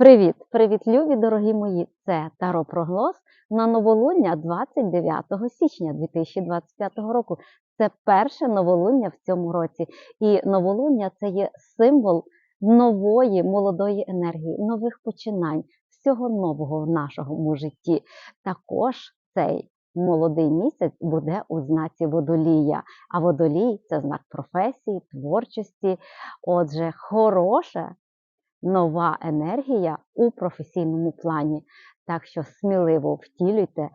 Привіт! Привіт, любі, дорогі мої! Це Таро Прогноз на новолуння 29 січня 2025 року. Це перше новолуння в цьому році. І новолуння це є символ нової молодої енергії, нових починань, всього нового в нашому житті. Також цей молодий місяць буде у знаці водолія. А водолій це знак професії, творчості. Отже, хороше нова енергія у професійному плані. Так що сміливо втілюйте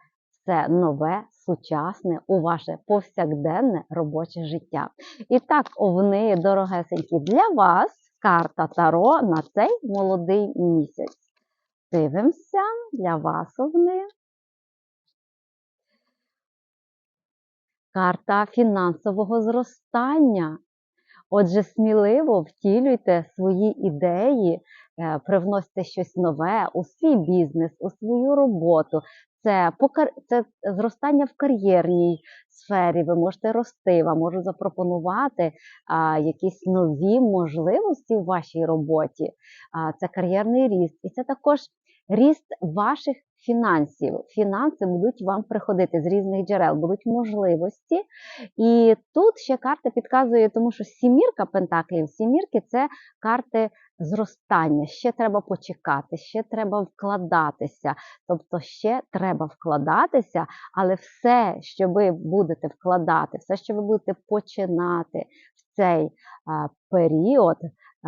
це нове, сучасне у ваше повсякденне робоче життя. І так, овни, дорогесенькі, для вас карта Таро на цей молодий місяць. Дивимося для вас, овни. Карта фінансового зростання. Отже, сміливо втілюйте свої ідеї, е, привносьте щось нове у свій бізнес, у свою роботу. Це це зростання в кар'єрній сфері. Ви можете рости, вам можуть запропонувати а, якісь нові можливості в вашій роботі. А, Це кар'єрний ріст, і це також ріст ваших фінансів. Фінанси будуть вам приходити з різних джерел, будуть можливості. І тут ще карта підказує, тому що сімірка пентаклів, сімірки це карти зростання. Ще треба почекати, ще треба вкладатися. Тобто ще треба вкладатися, але все, що ви будете вкладати, все, що ви будете починати в цей а, період.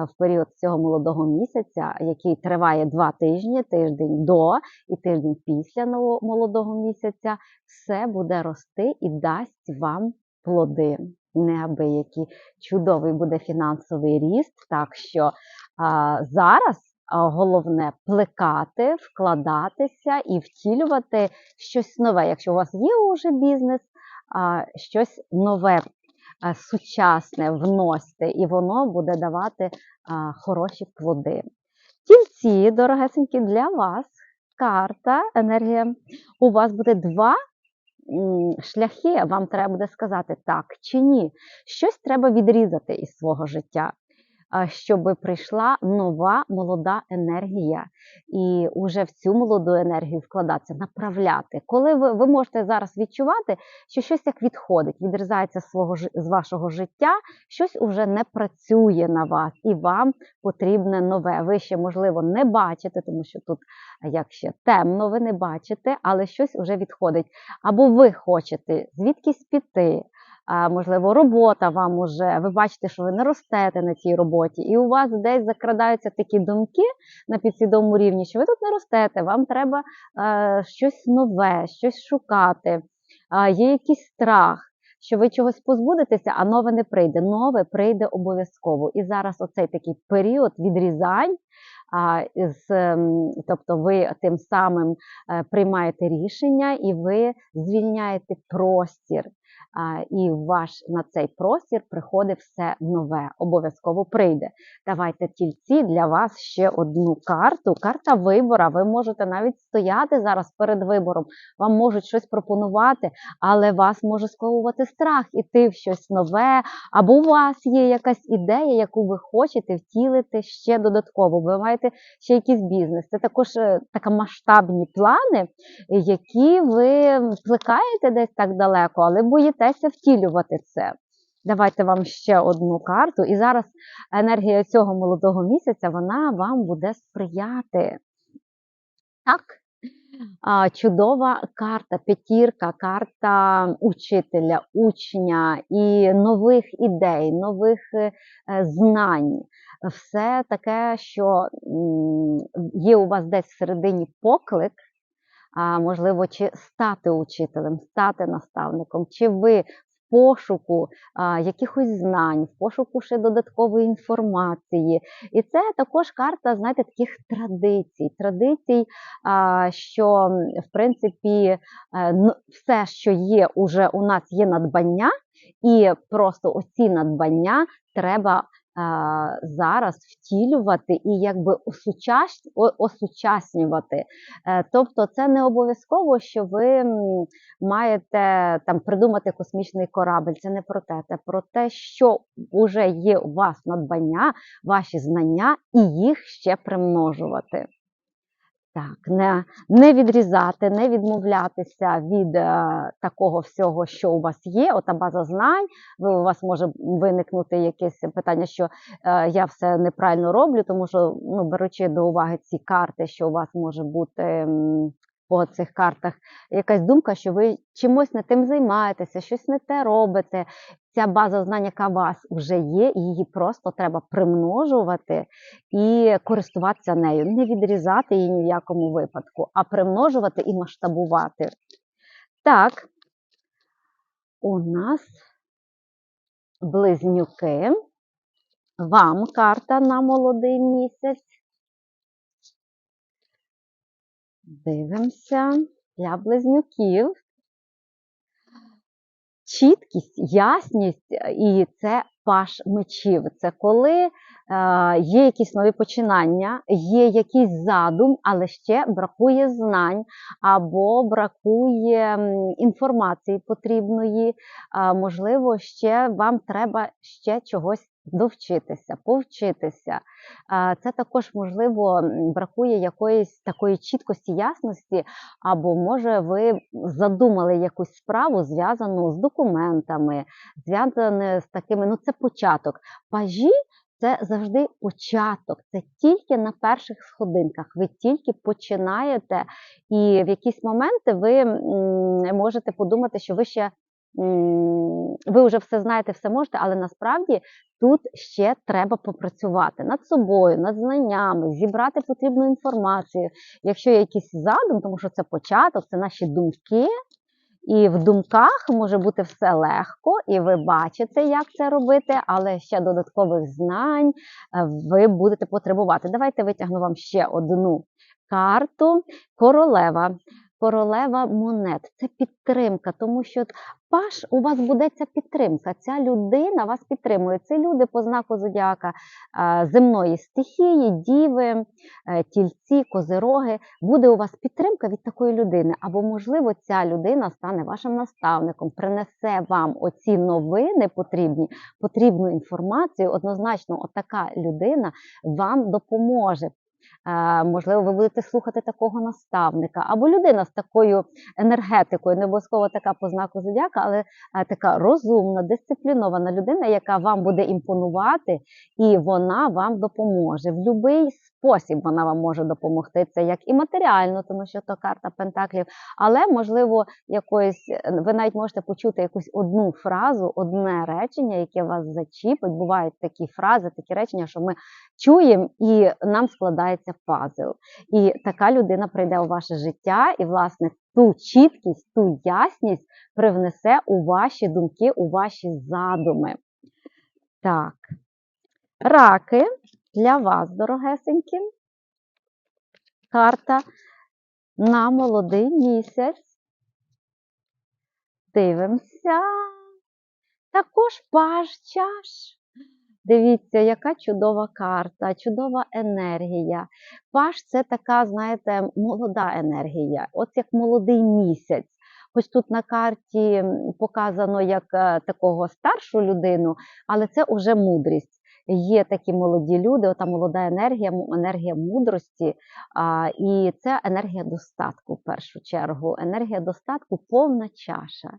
В період цього молодого місяця, який триває два тижні, тиждень до і тиждень після молодого місяця, все буде рости і дасть вам плоди. Неабиякі чудовий буде фінансовий ріст. Так що а, зараз головне плекати, вкладатися і втілювати щось нове. Якщо у вас є уже бізнес, а, щось нове. Сучасне вносьте, і воно буде давати хороші плоди. Тільці, дорогесенькі, для вас карта, енергія. У вас буде два шляхи, вам треба буде сказати так чи ні. Щось треба відрізати із свого життя щоб прийшла нова молода енергія, і вже в цю молоду енергію вкладатися, направляти. Коли ви ви можете зараз відчувати, що щось як відходить, відрізається з свого з вашого життя, щось уже не працює на вас, і вам потрібне нове. Ви ще, можливо, не бачите, тому що тут, як ще темно, ви не бачите, але щось вже відходить. Або ви хочете звідкись піти можливо, робота вам уже, ви бачите, що ви не ростете на цій роботі, і у вас десь закрадаються такі думки на підсвідомому рівні, що ви тут не ростете, вам треба щось нове, щось шукати, є якийсь страх. Що ви чогось позбудетеся, а нове не прийде. Нове прийде обов'язково. І зараз оцей такий період відрізань, а, з, тобто ви тим самим е, приймаєте рішення і ви звільняєте простір і ваш на цей простір приходить все нове, обов'язково прийде. Давайте тільці для вас ще одну карту. Карта вибора. Ви можете навіть стояти зараз перед вибором, вам можуть щось пропонувати, але вас може сковувати страх іти в щось нове, або у вас є якась ідея, яку ви хочете втілити ще додатково. Ви маєте ще якийсь бізнес. Це також е, така масштабні плани, які ви плекаєте десь так далеко, але боїтеся боїтеся втілювати це. Давайте вам ще одну карту. І зараз енергія цього молодого місяця вона вам буде сприяти. Так, чудова карта, п'ятірка, карта учителя, учня і нових ідей, нових е, знань. Все таке, що є у вас десь всередині поклик можливо, чи стати учителем, стати наставником, чи ви в пошуку якихось знань, в пошуку ще додаткової інформації. І це також карта, знаєте, таких традицій. Традицій, що, в принципі, е, все, що є уже у нас, є надбання, і просто оці надбання треба зараз втілювати і якби осучаснювати. Е, тобто, це не обов'язково, що ви маєте там придумати космічний корабль. Це не про те, це про те, що вже є у вас надбання, ваші знання, і їх ще примножувати. Так, не, не відрізати, не відмовлятися від е, такого всього, що у вас є, ота база знань. Ви, у вас може виникнути якесь питання, що е, я все неправильно роблю, тому що, ну, беручи до уваги ці карти, що у вас може бути м, по цих картах якась думка, що ви чимось не тим займаєтеся, щось не те робите. Ця база знань, яка у вас вже є, її просто треба примножувати і користуватися нею, не відрізати її ні в якому випадку, а примножувати і масштабувати. Так, у нас близнюки. Вам карта на молодий місяць. Дивимося для близнюків. Чіткість, ясність е, і це паш мечів. Це коли е, є якісь нові починання, є якийсь задум, але ще бракує знань або бракує інформації потрібної. А, можливо, ще вам треба ще чогось довчитися, повчитися. Це також, можливо, бракує якоїсь такої чіткості, ясності, або може ви задумали якусь справу, зв'язану з документами, зв'язану з такими, ну це початок. Пажі це завжди початок, це тільки на перших сходинках. Ви тільки починаєте, і в якісь моменти ви можете подумати, що ви ще ви вже все знаєте, все можете, але насправді тут ще треба попрацювати над собою, над знаннями, зібрати потрібну інформацію. Якщо є якийсь задум, тому що це початок, це наші думки. І в думках може бути все легко, і ви бачите, як це робити, але ще додаткових знань е, ви будете потребувати. Давайте витягну вам ще одну карту. Королева. Королева монет це підтримка, тому що паш у вас буде ця підтримка. Ця людина вас підтримує. Це люди по знаку зодіака земної стихії, діви, е, тільці, козироги. Буде у вас підтримка від такої людини, або, можливо, ця людина стане вашим наставником, принесе вам оці новини потрібні, потрібну інформацію. Однозначно, отака людина вам допоможе. Можливо, ви будете слухати такого наставника, або людина з такою енергетикою, не обов'язково така по знаку зодіака, але така розумна, дисциплінована людина, яка вам буде імпонувати, і вона вам допоможе. В будь-який спосіб вона вам може допомогти. Це як і матеріально, тому що то карта Пентаклів, але можливо, якоюсь ви навіть можете почути якусь одну фразу, одне речення, яке вас зачіпить. Бувають такі фрази, такі речення, що ми чуємо, і нам складається пазл. І така людина прийде у ваше життя, і, власне, ту чіткість, ту ясність привнесе у ваші думки, у ваші задуми. Так, раки для вас, дорогесенькі. Карта на молодий місяць. Дивимося. Також паж чаш. Дивіться, яка чудова карта, чудова енергія. Паш це така, знаєте, молода енергія, от як молодий місяць. Хоч тут на карті показано як е, такого старшу людину, але це вже мудрість. Є такі молоді люди, ота молода енергія, енергія мудрості, а, і це енергія достатку в першу чергу. Енергія достатку повна чаша.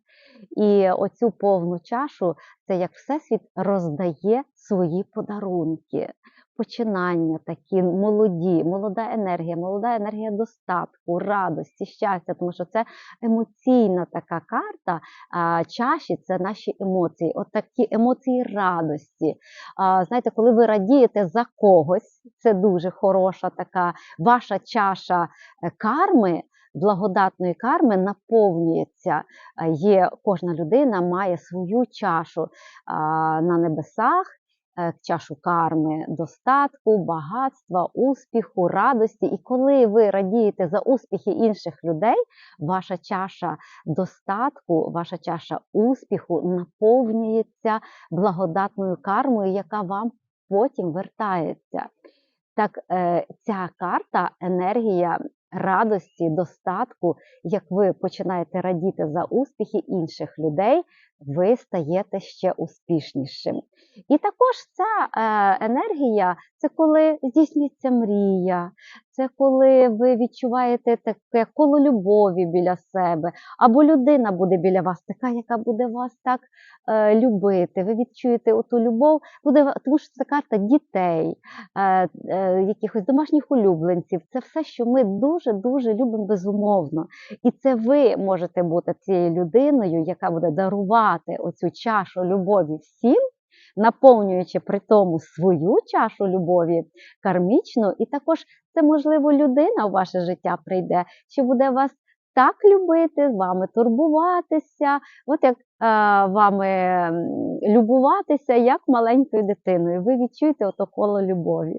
І оцю повну чашу це як Всесвіт роздає свої подарунки, починання такі молоді, молода енергія, молода енергія достатку, радості, щастя, тому що це емоційна така карта. А, чаші це наші емоції, от такі емоції радості. А, знаєте, коли ви радієте за когось, це дуже хороша така ваша чаша е, карми благодатної карми наповнюється. Є кожна людина має свою чашу на небесах. Е, чашу карми, достатку, багатства, успіху, радості. І коли ви радієте за успіхи інших людей, ваша чаша достатку, ваша чаша успіху наповнюється благодатною кармою, яка вам потім вертається. Так, е, ця карта енергія радості, достатку, як ви починаєте радіти за успіхи інших людей, ви стаєте ще успішнішим. І також ця е, енергія це коли здійснюється мрія, це коли ви відчуваєте таке коло любові біля себе, або людина буде біля вас, така, яка буде вас так е, любити. Ви відчуєте оту любов, буде, тому що це карта дітей, е, якихось домашніх улюбленців. Це все, що ми дуже-дуже любимо безумовно. І це ви можете бути цією людиною, яка буде дарувати оцю чашу любові всім, наповнюючи при тому свою чашу любові кармічну, і також це, можливо, людина в ваше життя прийде, що буде вас так любити, з вами турбуватися, от як е, вами любуватися, як маленькою дитиною. Ви відчуєте ото коло любові.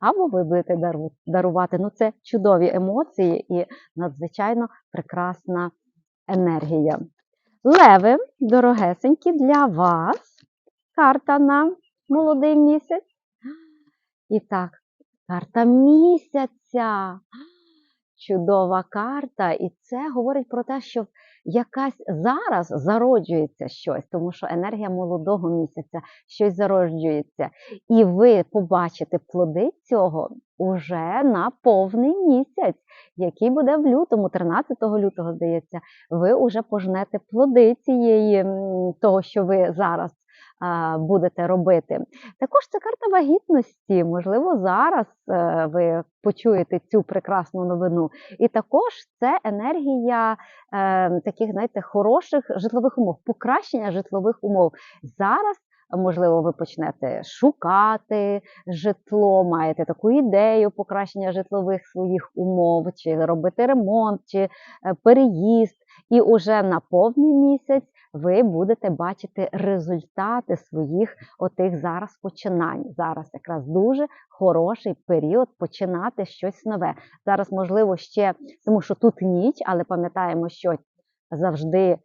Або ви будете дару- дарувати. Ну, це чудові емоції і надзвичайно прекрасна енергія. Леви, дорогесенькі, для вас карта на молодий місяць. І так, карта місяця. Чудова карта, і це говорить про те, що якась зараз зароджується щось, тому що енергія молодого місяця щось зароджується, і ви побачите плоди цього уже на повний місяць, який буде в лютому, 13 лютого, здається, ви вже пожнете плоди цієї того, що ви зараз будете робити. Також це карта вагітності. Можливо, зараз е, ви почуєте цю прекрасну новину. І також це енергія е, таких, знаєте, хороших житлових умов, покращення житлових умов. Зараз. Можливо, ви почнете шукати житло, маєте таку ідею покращення житлових своїх умов, чи робити ремонт, чи е, переїзд. І уже на повний місяць ви будете бачити результати своїх отих зараз починань. Зараз якраз дуже хороший період починати щось нове. Зараз, можливо, ще тому, що тут ніч, але пам'ятаємо, що завжди е,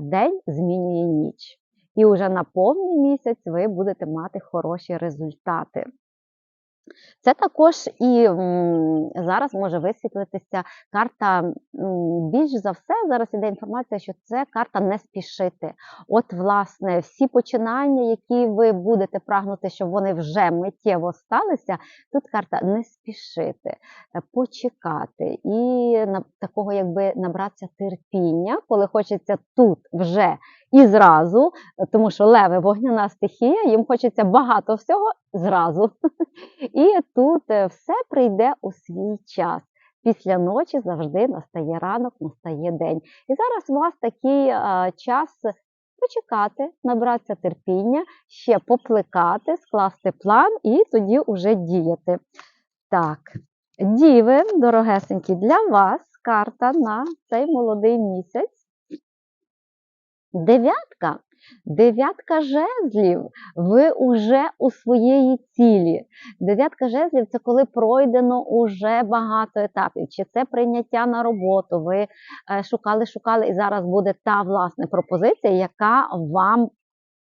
день змінює ніч. І вже на повний місяць ви будете мати хороші результати. Це також і зараз може висвітлитися карта. Більш за все, зараз іде інформація, що це карта не спішити. От, власне, всі починання, які ви будете прагнути, щоб вони вже миттєво сталися, тут карта не спішити, е, почекати і такого, якби набратися терпіння, коли хочеться тут вже і зразу, тому що леви вогняна стихія, їм хочеться багато всього зразу. І тут е, все прийде у свій час. Після ночі завжди настає ранок, настає день. І зараз у вас такий а, час почекати, набратися терпіння, ще поплекати, скласти план і тоді уже діяти. Так, діви, дорогесенькі, для вас карта на цей молодий місяць. Дев'ятка. Дев'ятка жезлів. Ви уже у своєї цілі. Дев'ятка жезлів це коли пройдено уже багато етапів. Чи це прийняття на роботу? Ви е, шукали, шукали, і зараз буде та власне пропозиція, яка вам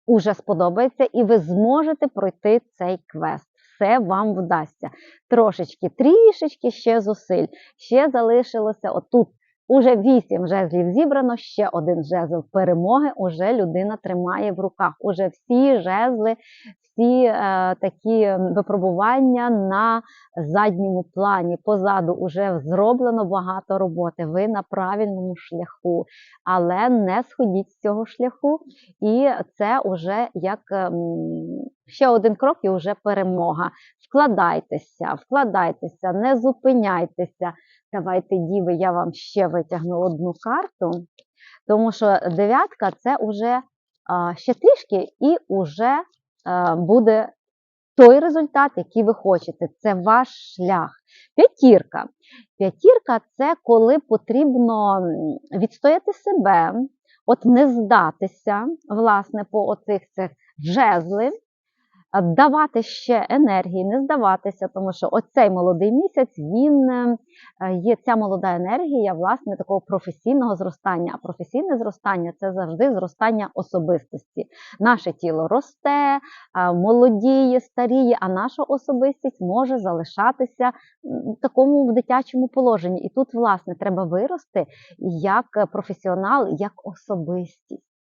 уже сподобається, і ви зможете пройти цей квест. Все вам вдасться. Трошечки, трішечки ще зусиль. Ще залишилося отут. Уже вісім жезлів зібрано, ще один жезл перемоги. Уже людина тримає в руках. Уже всі жезли, всі е, такі випробування на задньому плані. Позаду вже зроблено багато роботи. Ви на правильному шляху, але не сходіть з цього шляху. І це вже як ем, ще один крок, і вже перемога. Вкладайтеся, вкладайтеся, не зупиняйтеся. Давайте, діви, я вам ще витягну одну карту, тому що дев'ятка це вже ще трішки, і вже буде той результат, який ви хочете. Це ваш шлях. П'ятірка. П'ятірка це коли потрібно відстояти себе, от не здатися, власне, по оцих цих жезлів, давати ще енергії, не здаватися, тому що оцей молодий місяць він е, є ця молода енергія, власне, такого професійного зростання. А професійне зростання це завжди зростання особистості. Наше тіло росте, молодіє, старіє, а наша особистість може залишатися в такому в дитячому положенні. І тут, власне, треба вирости як професіонал, як особистість.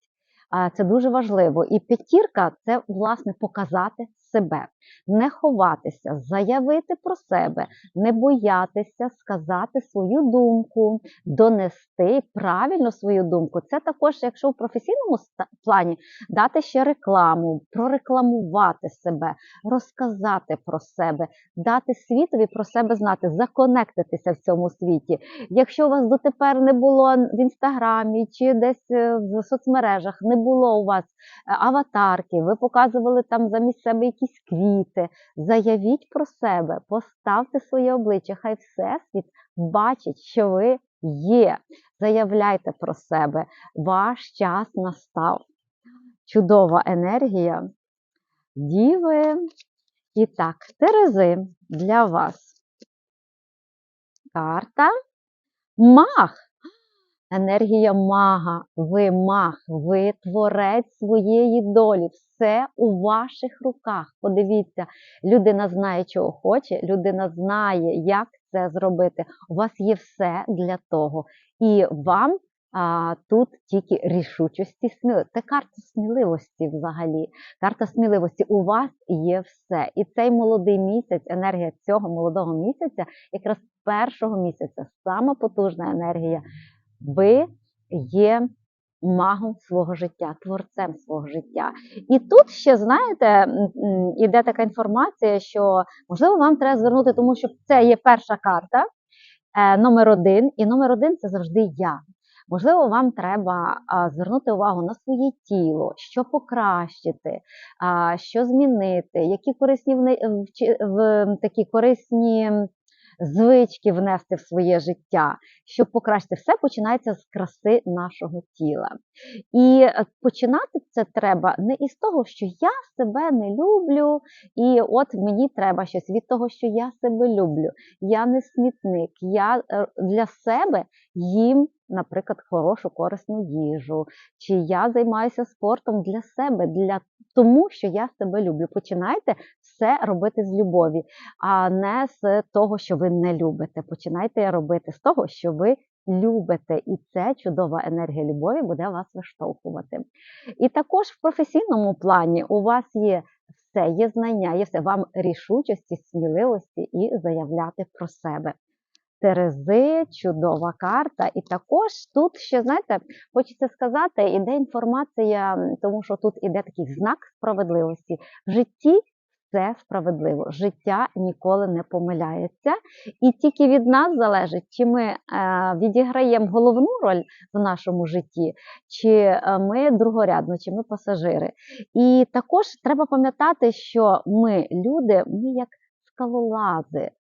Це дуже важливо. І п'ятірка це власне показати себе, не ховатися, заявити про себе, не боятися сказати свою думку, донести правильно свою думку. Це також, якщо в професійному плані дати ще рекламу, прорекламувати себе, розказати про себе, дати світові про себе знати, законектитися в цьому світі. Якщо у вас дотепер не було в інстаграмі чи десь е, в соцмережах, не було у вас е, аватарки, ви показували там замість себе якісь квіти, заявіть про себе, поставте своє обличчя, хай всесвіт бачить, що ви є. Заявляйте про себе. Ваш час настав. Чудова енергія. Діви. І так, Терези для вас. Карта Маг. Енергія мага, ви маг, ви творець своєї долі. Все у ваших руках. Подивіться, людина знає, чого хоче, людина знає, як це зробити. У вас є все для того. І вам а, тут тільки рішучості сміливості. Це карта сміливості взагалі. Карта сміливості. У вас є все. І цей молодий місяць, енергія цього молодого місяця, якраз першого місяця, сама потужна енергія. Ви є магом свого життя, творцем свого життя. І тут ще, знаєте, іде така інформація, що можливо вам треба звернути, тому що це є перша карта, е, номер один, і номер один це завжди я. Можливо, вам треба звернути увагу на своє тіло, що покращити, що змінити, які корисні в такі корисні звички внести в своє життя, щоб покращити все починається з краси нашого тіла. І е, починати це треба не із того, що я себе не люблю, і от мені треба щось від того, що я себе люблю. Я не смітник, я е, для себе їм, наприклад, хорошу корисну їжу, чи я займаюся спортом для себе, для тому, що я себе люблю. Починайте все робити з любові, а не з того, що ви не любите. Починайте робити з того, що ви любите, і це чудова енергія любові буде вас виштовхувати. І також в професійному плані у вас є все, є знання, є все вам рішучості, сміливості і заявляти про себе. Терези, чудова карта. І також тут ще, знаєте, хочеться сказати, іде інформація, тому що тут іде такий знак справедливості. В житті все справедливо. Життя ніколи не помиляється. І тільки від нас залежить, чи ми е, відіграємо головну роль в нашому житті, чи е, ми другорядно, чи ми пасажири. І також треба пам'ятати, що ми, люди, ми як скалолази.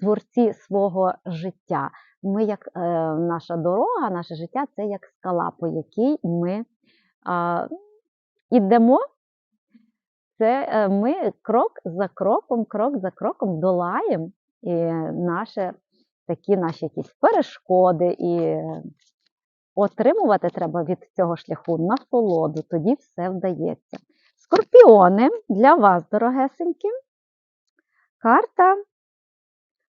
Творці свого життя. Ми, як е, наша дорога, наше життя це як скала, по якій ми ідемо. Це е, ми крок за кроком, крок за кроком долаємо і наші такі наші якісь перешкоди, і отримувати треба від цього шляху насолоду, тоді все вдається. Скорпіони для вас, дорогесенькі. Карта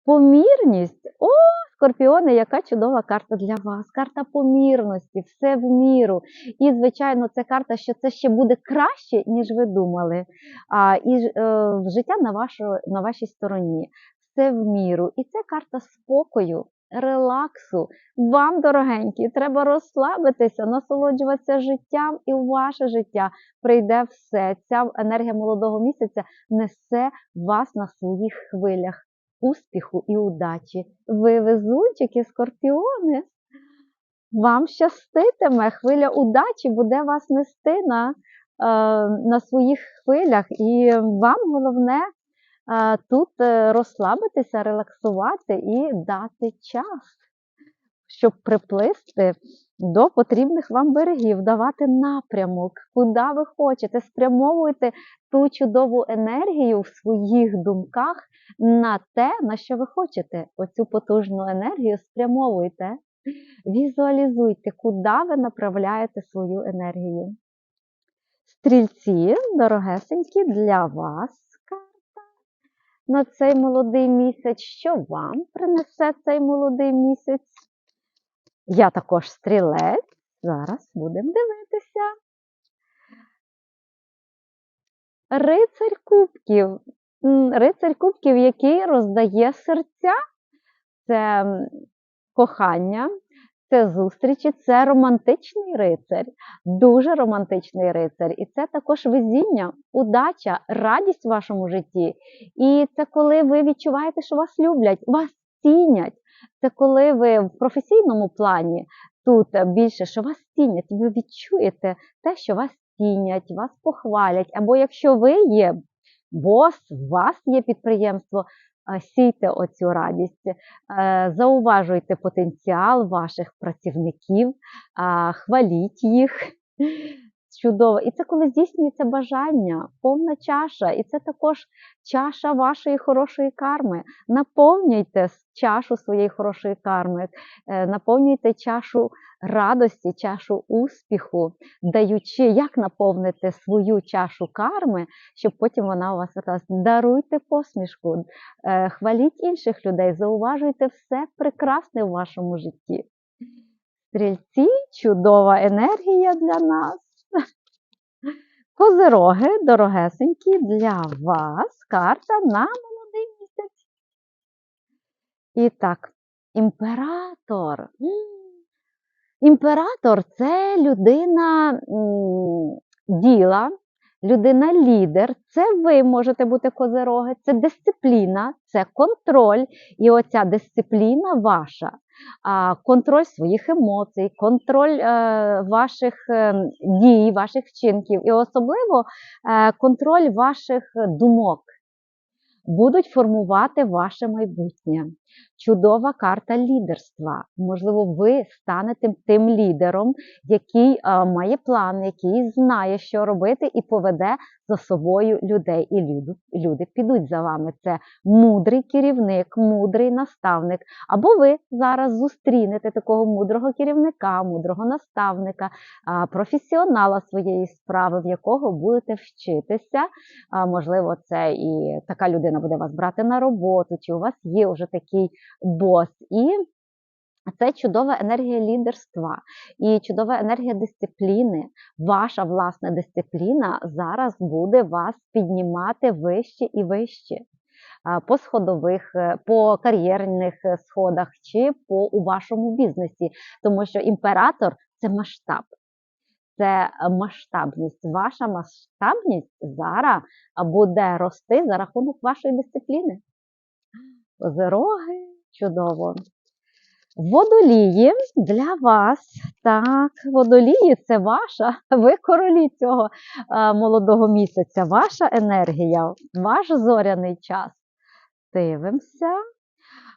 помірність. О, скорпіони, яка чудова карта для вас. Карта помірності, все в міру. І, звичайно, це карта, що це ще буде краще, ніж ви думали. А, І е, життя на, вашу, на вашій стороні. Все в міру. І це карта спокою, релаксу. Вам, дорогенькі, треба розслабитися, насолоджуватися життям, і в ваше життя прийде все. Ця енергія молодого місяця несе вас на своїх хвилях успіху і удачі. Ви везунчики, скорпіони. Вам щаститиме, хвиля удачі буде вас нести на, е, на своїх хвилях. І вам головне тут е, розслабитися, релаксувати і дати час, щоб приплисти до потрібних вам берегів, давати напрямок, куди ви хочете, спрямовуйте ту чудову енергію в своїх думках на те, на що ви хочете. Оцю потужну енергію спрямовуйте, візуалізуйте, куди ви направляєте свою енергію. Стрільці, дорогесенькі, для вас на цей молодий місяць. Що вам принесе цей молодий місяць? Я також стрілець. Зараз будемо дивитися. Рицарь кубків. Рицарь кубків, який роздає серця. Це кохання, це зустрічі, це романтичний рицар, дуже романтичний рицар. І це також везіння, удача, радість в вашому житті. І це коли ви відчуваєте, що вас люблять, вас цінять. Це коли ви в професійному плані тут більше, що вас цінять, ви відчуєте те, що вас цінять, вас похвалять. Або якщо ви є бос, у вас є підприємство, сійте оцю радість, е, зауважуйте потенціал ваших працівників, хваліть їх. Чудово. І це коли здійснюється бажання, повна чаша, і це також чаша вашої хорошої карми. Наповнюйте чашу своєї хорошої карми, е, наповнюйте чашу радості, чашу успіху, даючи, як наповнити свою чашу карми, щоб потім вона у вас верталась. Даруйте посмішку, е, хваліть інших людей, зауважуйте все прекрасне в вашому житті. Стрільці чудова енергія для нас. Козироги, дорогесенькі, для вас карта на молодий місяць. І так, імператор. Імператор це людина діла, людина лідер. Це ви можете бути козироги, це дисципліна, це контроль. І оця дисципліна ваша, контроль своїх емоцій, контроль е, ваших е, дій, ваших вчинків, і особливо е, контроль ваших думок будуть формувати ваше майбутнє. Чудова карта лідерства. Можливо, ви станете тим лідером, який е, має план, який знає, що робити, і поведе за собою людей. І люди, люди підуть за вами. Це мудрий керівник, мудрий наставник. Або ви зараз зустрінете такого мудрого керівника, мудрого наставника, а, професіонала своєї справи, в якого будете вчитися. А, Можливо, це і така людина буде вас брати на роботу, чи у вас є вже такий бос. І це чудова енергія лідерства і чудова енергія дисципліни. Ваша власна дисципліна зараз буде вас піднімати вище і вище. По сходових, е, по кар'єрних е, сходах чи по у вашому бізнесі, тому що імператор це масштаб, це масштабність. Ваша масштабність зараз буде рости за рахунок вашої дисципліни. Козироги, чудово. Водолії для вас. Так, водолії це ваша, ви королі цього молодого місяця, ваша енергія, ваш зоряний час. Дивимося.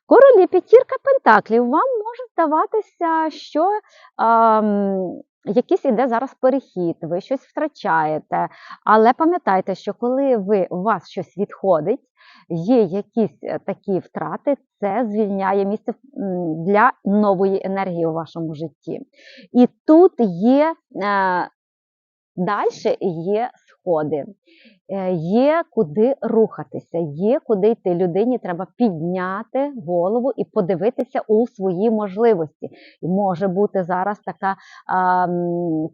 Королі п'ятірка пентаклів. Вам може здаватися, що ем, якийсь іде зараз перехід, ви щось втрачаєте. Але пам'ятайте, що коли ви, у вас щось відходить, є якісь е, такі втрати, це звільняє місце для нової енергії у вашому житті. І тут є е, далі є сходи, е, є куди рухатися, є куди йти. Людині треба підняти голову і подивитися у свої можливості. І може бути зараз така а,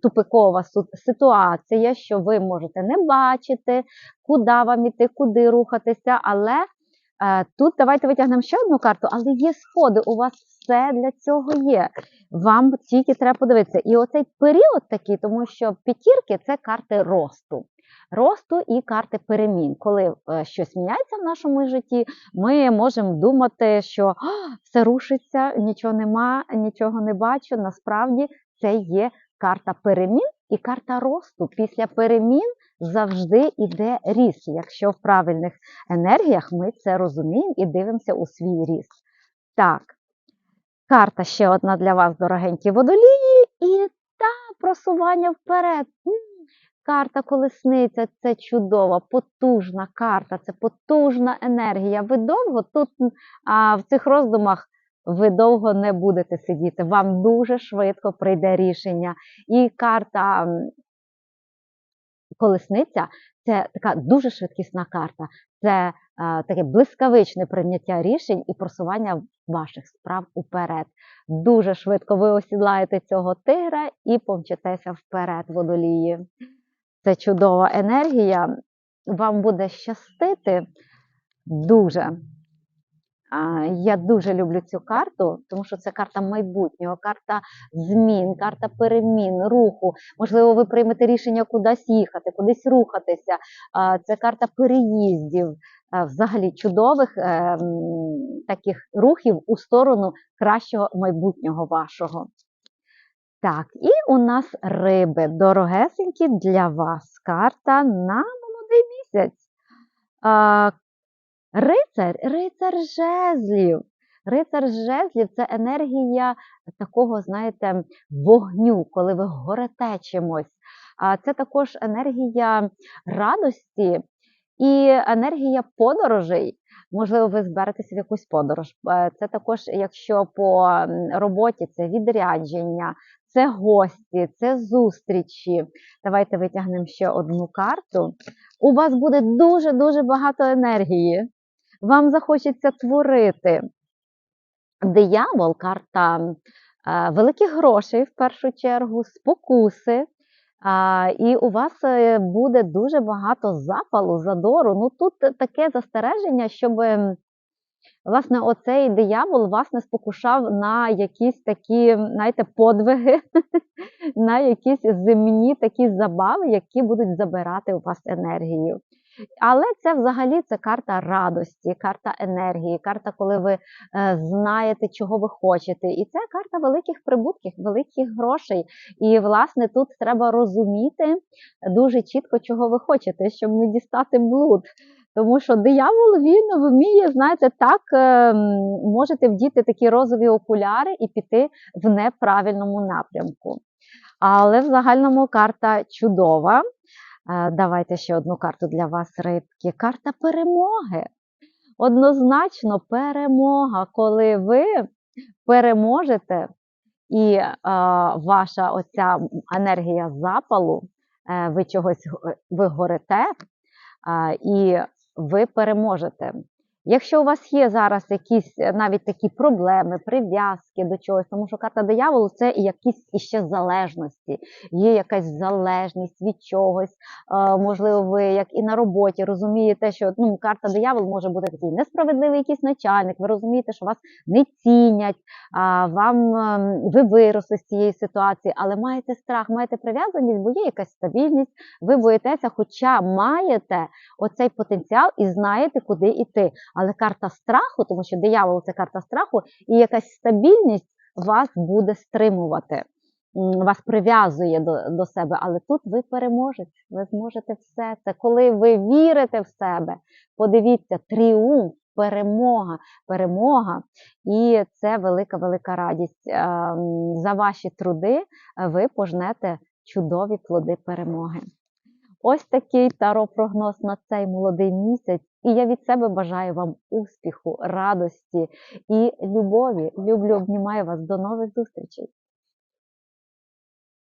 тупикова ситуація, що ви можете не бачити, куди вам іти, куди рухатися, але е, тут давайте витягнемо ще одну карту, але є сходи, у вас все для цього є. Вам тільки треба подивитися. І оцей період такий, тому що п'ятірки це карти росту. Росту і карти перемін. Коли е, щось міняється в нашому житті, ми можемо думати, що все рушиться, нічого нема, нічого не бачу. Насправді це є карта перемін і карта росту. Після перемін завжди йде ріст. Якщо в правильних енергіях ми це розуміємо і дивимося у свій ріст. Так, карта ще одна для вас, дорогенькі водолії, і та просування вперед. Карта колесниця це чудова, потужна карта, це потужна енергія. Ви довго тут а, в цих роздумах ви довго не будете сидіти. Вам дуже швидко прийде рішення. І карта колесниця це така дуже швидкісна карта. це е, таке блискавичне прийняття рішень і просування ваших справ уперед. Дуже швидко ви осідлаєте цього тигра і помчитеся вперед водолії. Це чудова енергія. Вам буде щастити дуже. Я дуже люблю цю карту, тому що це карта майбутнього, карта змін, карта перемін, руху. Можливо, ви приймете рішення кудись їхати, кудись рухатися. Це карта переїздів, взагалі чудових е, таких рухів у сторону кращого майбутнього вашого. Так, і у нас риби дорогесенькі для вас. Карта на молодий місяць. А, Рицар, рицар жезлів. Рицар жезлів це енергія такого, знаєте, вогню, коли ви горите чимось. А це також енергія радості і енергія подорожей. Можливо, ви зберетеся в якусь подорож. Е, Це також, якщо по роботі це відрядження, це гості, це зустрічі. Давайте витягнемо ще одну карту. У вас буде дуже-дуже багато енергії. Вам захочеться творити. Диявол, карта е, великих грошей в першу чергу, спокуси. А, і у вас е, буде дуже багато запалу, задору. Ну тут таке застереження, щоб ем, власне оцей диявол вас не спокушав на якісь такі, знаєте, подвиги, на якісь земні такі забави, які будуть забирати у вас енергію. Але це взагалі це карта радості, карта енергії, карта, коли ви е, знаєте, чого ви хочете. І це карта великих прибутків, великих грошей. І, власне, тут треба розуміти дуже чітко, чого ви хочете, щоб не дістати блуд. Тому що диявол він вміє, знаєте, так е, можете вдіти такі розові окуляри і піти в неправильному напрямку. Але в загальному карта чудова. Е, Давайте ще одну карту для вас, рибки. Карта перемоги. Однозначно перемога, коли ви переможете, і е, ваша оця енергія запалу, е, ви чогось го- ви горите, е, і ви переможете. Якщо у вас є зараз якісь е, навіть такі проблеми, прив'язки до чогось, тому що карта дияволу це якісь іще залежності, є якась залежність від чогось. Е, можливо, ви як і на роботі розумієте, що ну, карта диявол може бути такий несправедливий якийсь начальник. Ви розумієте, що вас не цінять, вам ем, ви виросли з цієї ситуації, але маєте страх, маєте прив'язаність, бо є якась стабільність, ви боїтеся, хоча маєте оцей потенціал і знаєте, куди йти. Але карта страху, тому що диявол це карта страху, і якась стабільність вас буде стримувати, вас прив'язує до, до себе. Але тут ви переможете, ви зможете все це. Коли ви вірите в себе, подивіться, тріумф, перемога, перемога, і це велика, велика радість. Ем, За ваші труди е, ви пожнете чудові плоди перемоги. Ось такий таро-прогноз на цей молодий місяць. І я від себе бажаю вам успіху, радості і любові. Люблю, обнімаю вас. До нових зустрічей!